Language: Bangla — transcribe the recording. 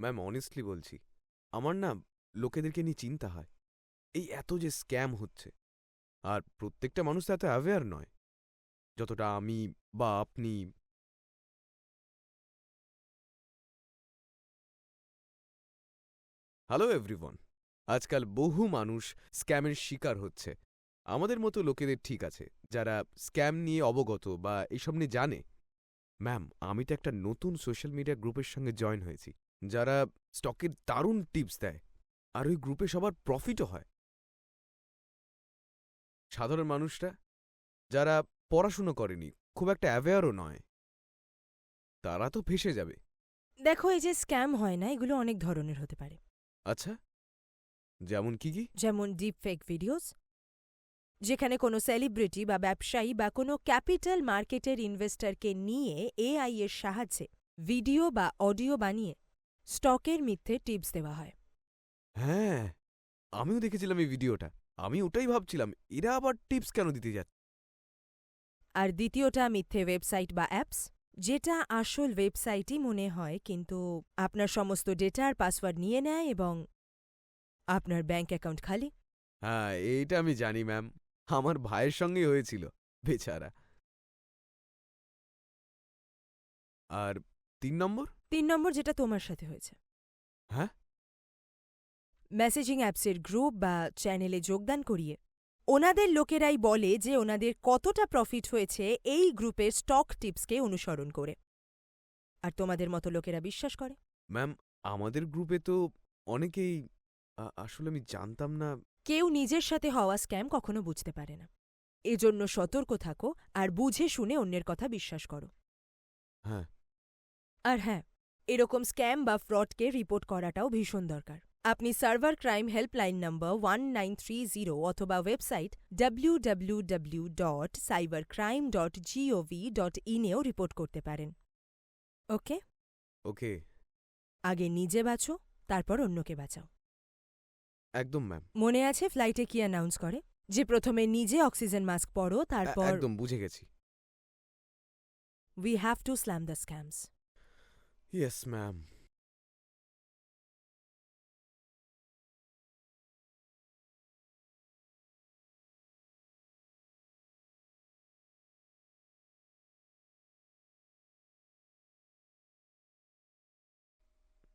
ম্যাম অনেস্টলি বলছি, আমার না লোকেদেরকে নিয়ে চিন্তা হয়। এই এত যে স্ক্যাম হচ্ছে, আর প্রত্যেকটা মানুষ এত অ্যাওয়্যার নয়, যতটা আমি বা আপনি হ্যালো এভরিওয়ান আজকাল বহু মানুষ স্ক্যামের শিকার হচ্ছে। আমাদের মতো লোকেদের ঠিক আছে, যারা স্ক্যাম নিয়ে অবগত বা এইসব নিয়ে জানে। ম্যাম আমি তো একটা নতুন সোশ্যাল মিডিয়া গ্রুপের সঙ্গে জয়েন হয়েছি। যারা স্টকের দারুণ টিপস দেয় আর ওই গ্রুপে সবার প্রফিটও হয়। সাধারণ মানুষরা যারা পড়াশুনো করেনি খুব একটা অ্যাওয়্যারও নয়। তারা তো ফেসে যাবে। দেখো এই যে স্ক্যাম হয় না এগুলো অনেক ধরনের হতে পারে। আচ্ছা যেমন কি কি? যেমন ডিপ ফেক ভিডিওস যেখানে কোনো সেলিব্রিটি বা ব্যবসায়ী বা কোনো ক্যাপিটাল মার্কেটের ইনভেস্টরকে নিয়ে এআই এর সাহায্যে ভিডিও বা অডিও বানিয়ে স্টকের মিথ্যে টিপস দেওয়া হয়। হ্যাঁ আমিও দেখেছিলাম এই ভিডিওটা। আমি ওটাই ভাবছিলাম এরা আবার টিপস কেন দিতে যাচ্ছে? আর দ্বিতীয়টা মিথ্যে ওয়েবসাইট বা অ্যাপস যেটা আসল ওয়েবসাইটই মনে হয় কিন্তু আপনার সমস্ত ডেটা আর পাসওয়ার্ড নিয়ে নেয় এবং আপনার ব্যাঙ্ক অ্যাকাউন্ট খালি। হ্যাঁ এইটা আমি জানি ম্যাম। আমার ভাইয়ের সঙ্গেই হয়েছিল বেচারা। আর তিন নম্বর? তিন নম্বর যেটা তোমার সাথে হয়েছে। হ্যাঁ? মেসেজিং অ্যাপসের গ্রুপ বা চ্যানেলে যোগদান করিয়ে ওনাদের লোকেরাই বলে যে ওনাদের কতটা প্রফিট হয়েছে এই গ্রুপের স্টক টিপসকে অনুসরণ করে। আর তোমাদের মতো লোকেরা বিশ্বাস করে। ম্যাম আমাদের গ্রুপে তো অনেকেই আসলে আমি জানতাম না। কেউ নিজের সাথে হওয়া স্ক্যাম কখনো বুঝতে পারে না। এজন্য সতর্ক থাকো আর বুঝে শুনে অন্যের কথা বিশ্বাস করো। হ্যাঁ। আর হ্যাঁ এরকম স্ক্যাম বা ফ্রডকে রিপোর্ট করাটাও ভীষণ দরকার। আপনি cyber crime helpline number one nine three zero অথবা website W W W dot cyber crime dot GOV dot ইনেও report করতে পারেন। ওকে? ওকে। আগে নিজে বাঁচো তারপর অন্যকে বাঁচাও। একদম ম্যাম। মনে আছে ফ্লাইটে কি অ্যানাউন্স করে? যে প্রথমে নিজে অক্সিজেন মাস্ক পরো তারপর একদম বুঝে গেছি। We have to slam the scams yes ma'am